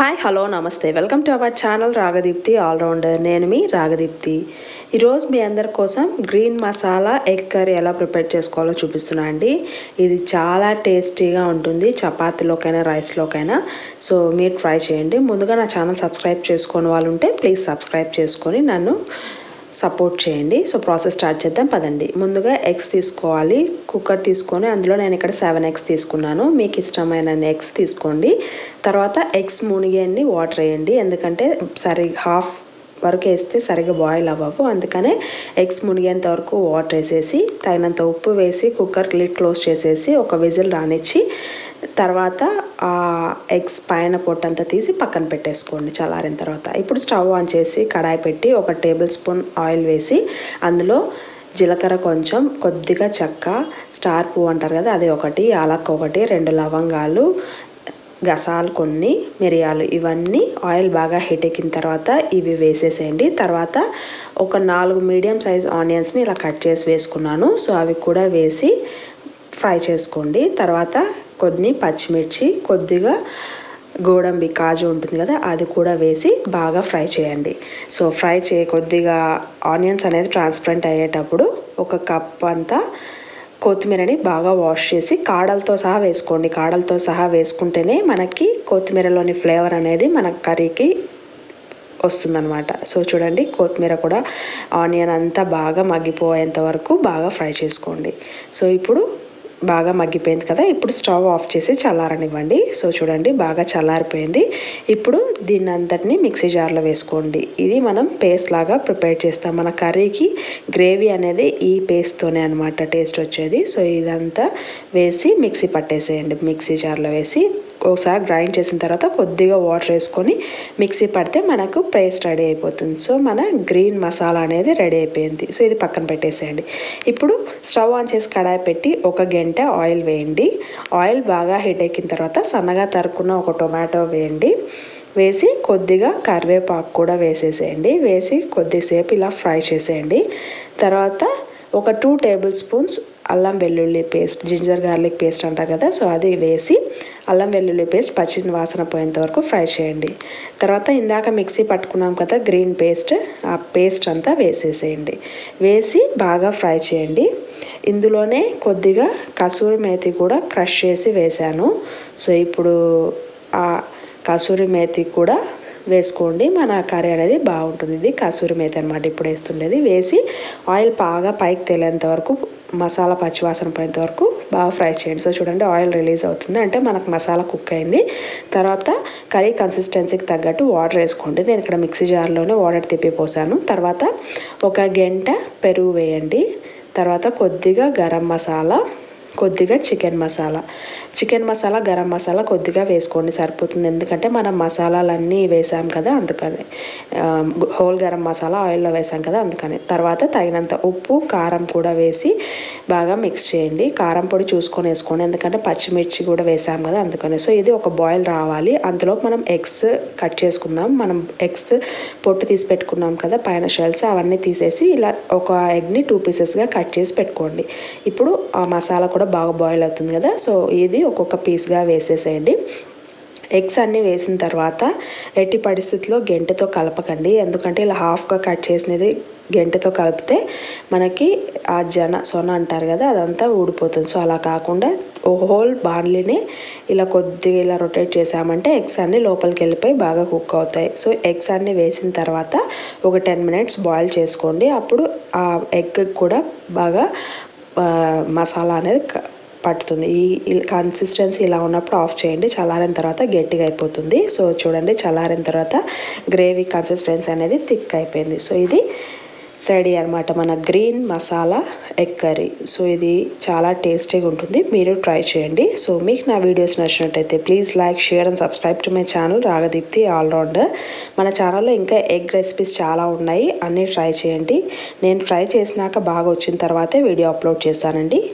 Hi hello నమస్తే. Welcome to our channel Ragadeepthi allrounder నేను మీ రాగదీప్తి ఈరోజు మీ అందరి కోసం గ్రీన్ మసాలా ఎగ్ కర్రీ ఎలా ప్రిపేర్ చేసుకోవాలో చూపిస్తున్నా అండి. ఇది చాలా టేస్టీగా ఉంటుంది చపాతీలోకైనా రైస్లోకైనా సో మీరు ట్రై చేయండి. ముందుగా నా ఛానల్ సబ్స్క్రైబ్ చేసుకొని వాళ్ళు ఉంటే ప్లీజ్ సబ్స్క్రైబ్ చేసుకొని నన్ను సపోర్ట్ చేయండి. సో ప్రాసెస్ స్టార్ట్ చేద్దాం. పదండి. ముందుగా ఎగ్స్ తీసుకోవాలి. కుక్కర్ తీసుకొని అందులో నేను ఇక్కడ సెవెన్ ఎగ్స్ తీసుకున్నాను. మీకు ఇష్టమైన ఎగ్స్ తీసుకోండి. తర్వాత ఎగ్స్ మునిగేయండి. వాటర్ వేయండి. ఎందుకంటే సరి హాఫ్ వరకు వేస్తే సరిగ్గా బాయిల్ అవ్వవు. అందుకనే ఎగ్స్ మునిగేంత వరకు వాటర్ వేసేసి తగినంత ఉప్పు వేసి కుక్కర్ లిడ్ క్లోజ్ చేసేసి ఒక విజిల్ రానిచ్చి తర్వాత ఆ ఎగ్స్ పైన పొట్టంతా తీసి పక్కన పెట్టేసుకోండి చల్లారిన తర్వాత. ఇప్పుడు స్టవ్ ఆన్ చేసి కడాయి పెట్టి ఒక టేబుల్ స్పూన్ ఆయిల్ వేసి అందులో జీలకర్ర కొంచెం కొద్దిగా చెక్క స్టార్ పువ్వు అంటారు కదా అది ఒకటి యాలక్ ఒకటి రెండు లవంగాలు గసాలు కొన్ని మిరియాలు ఇవన్నీ ఆయిల్ బాగా హీట్ ఎక్కిన తర్వాత ఇవి వేసేసేయండి. తర్వాత ఒక నాలుగు మీడియం సైజ్ ఆనియన్స్ని ఇలా కట్ చేసి వేసుకున్నాను. సో అవి కూడా వేసి ఫ్రై చేసుకోండి. తర్వాత కొన్ని పచ్చిమిర్చి కొద్దిగా గోడంబి కాజు ఉంటుంది కదా అది కూడా వేసి బాగా ఫ్రై చేయండి. సో ఫ్రై చే కొద్దిగా ఆనియన్స్ అనేది ట్రాన్స్పరెంట్ అయ్యేటప్పుడు ఒక కప్ అంతా కొత్తిమీరని బాగా వాష్ చేసి కాడలతో సహా వేసుకోండి. కాడలతో సహా వేసుకుంటేనే మనకి కొత్తిమీరలోని ఫ్లేవర్ అనేది మన కర్రీకి వస్తుందన్నమాట. సో చూడండి కొత్తిమీర కూడా ఆనియన్ అంతా బాగా మగ్గిపోయేంత వరకు బాగా ఫ్రై చేసుకోండి. సో ఇప్పుడు బాగా మగ్గిపోయింది కదా ఇప్పుడు స్టవ్ ఆఫ్ చేసి చల్లారనివ్వండి. సో చూడండి బాగా చల్లారిపోయింది. ఇప్పుడు దీన్ని అంతటిని మిక్సీ జార్లో వేసుకోండి. ఇది మనం పేస్ట్ లాగా ప్రిపేర్ చేస్తాం. మన కర్రీకి గ్రేవీ అనేది ఈ పేస్ట్తోనే అనమాట టేస్ట్ వచ్చేది. సో ఇదంతా వేసి మిక్సీ పట్టేసేయండి. మిక్సీ జార్లో వేసి ఒకసారి గ్రైండ్ చేసిన తర్వాత కొద్దిగా వాటర్ వేసుకొని మిక్సీ పడితే మనకు పేస్ట్ రెడీ అయిపోతుంది. సో మన గ్రీన్ మసాలా అనేది రెడీ అయిపోయింది. సో ఇది పక్కన పెట్టేసేయండి. ఇప్పుడు స్టవ్ ఆన్ చేసి కడాయి పెట్టి ఒక గంట ఆయిల్ వేయండి. ఆయిల్ బాగా హీట్ ఎక్కిన తర్వాత సన్నగా తరుక్కున్న ఒక టొమాటో వేయండి. వేసి కొద్దిగా కరివేపాకు కూడా వేసేసేయండి. వేసి కొద్దిసేపు ఇలా ఫ్రై చేసేయండి. తర్వాత ఒక టూ టేబుల్ స్పూన్స్ అల్లం వెల్లుల్లి పేస్ట్ జింజర్ గార్లిక్ పేస్ట్ అంటారు కదా సో అది వేసి అల్లం వెల్లుల్లి పేస్ట్ పచ్చి వాసన పోయేంత వరకు ఫ్రై చేయండి. తర్వాత ఇందాక మిక్సీ పట్టుకున్నాం కదా గ్రీన్ పేస్ట్ ఆ పేస్ట్ అంతా వేసేసేయండి. వేసి బాగా ఫ్రై చేయండి. ఇందులోనే కొద్దిగా కసూరి మేతి కూడా క్రష్ చేసి వేశాను. సో ఇప్పుడు ఆ కసూరి మేతి కూడా వేసుకోండి. మన కర్రీ అనేది బాగుంటుంది. ఇది కసూరి మేత అనమాట ఇప్పుడు వేస్తుండేది. వేసి ఆయిల్ బాగా పైకి తేలేంత వరకు మసాలా పచ్చివాసన పోయేంత వరకు బాగా ఫ్రై చేయండి. సో చూడండి ఆయిల్ రిలీజ్ అవుతుంది. అంటే మనకు మసాలా కుక్ అయింది. తర్వాత కర్రీ కన్సిస్టెన్సీకి తగ్గట్టు వాటర్ వేసుకోండి. నేను ఇక్కడ మిక్సీ జార్లోనే వాటర్ తిప్పి పోసాను. తర్వాత ఒక గంట పెరుగు వేయండి. తర్వాత కొద్దిగా గరం మసాలా కొద్దిగా చికెన్ మసాలా. చికెన్ మసాలా గరం మసాలా కొద్దిగా వేసుకోండి సరిపోతుంది. ఎందుకంటే మనం మసాలాలన్నీ వేసాం కదా అందుకని. హోల్ గరం మసాలా ఆయిల్లో వేసాం కదా అందుకని. తర్వాత తగినంత ఉప్పు కారం కూడా వేసి బాగా మిక్స్ చేయండి. కారం పొడి చూసుకొని వేసుకోండి. ఎందుకంటే పచ్చిమిర్చి కూడా వేసాం కదా అందుకని. సో ఇది ఒక బాయిల్ రావాలి. అందులో మనం ఎగ్స్ కట్ చేసుకుందాం. మనం ఎగ్స్ పొట్టు తీసి పెట్టుకున్నాం కదా పైన షెల్స్ అవన్నీ తీసేసి ఇలా ఒక ఎగ్ని టూ పీసెస్గా కట్ చేసి పెట్టుకోండి. ఇప్పుడు ఆ మసాలా కూడా బాగా బాయిల్ అవుతుంది కదా. సో ఇది ఒక్కొక్క పీస్గా వేసేసేయండి. ఎగ్స్ అన్నీ వేసిన తర్వాత ఎట్టి పరిస్థితిలో గెంటెతో కలపకండి. ఎందుకంటే ఇలా హాఫ్గా కట్ చేసినది గెంటతో కలిపితే మనకి ఆ జన సొన అంటారు కదా అదంతా ఊడిపోతుంది. సో అలా కాకుండా ఓ హోల్ బాన్లీని ఇలా కొద్దిగా ఇలా రొటేట్ చేసామంటే ఎగ్స్ అన్నీ లోపలికి వెళ్ళిపోయి బాగా కుక్ అవుతాయి. సో ఎగ్స్ అన్నీ వేసిన తర్వాత ఒక టెన్ మినిట్స్ బాయిల్ చేసుకోండి. అప్పుడు ఆ ఎగ్ కూడా బాగా మసాలా అనేది పట్టుతుంది. ఈ కన్సిస్టెన్సీ ఇలా ఉన్నప్పుడు ఆఫ్ చేయండి. చల్లారిన తర్వాత గట్టిగా అయిపోతుంది. సో చూడండి చల్లారిన తర్వాత గ్రేవీ కన్సిస్టెన్సీ అనేది థిక్ అయిపోయింది. సో ఇది రెడీ అనమాట మన green masala egg curry. So ఇది చాలా టేస్టీగా ఉంటుంది. మీరు ట్రై చేయండి. సో మీకు నా వీడియోస్ నచ్చినట్టయితే please like share and subscribe to my channel Ragadeepthi allrounder. మన ఛానల్లో ఇంకా ఎగ్ రెసిపీస్ చాలా ఉన్నాయి. అన్నీ ట్రై చేయండి. నేను ట్రై చేసినాక బాగా వచ్చిన తర్వాతే వీడియో అప్లోడ్ చేస్తానండి.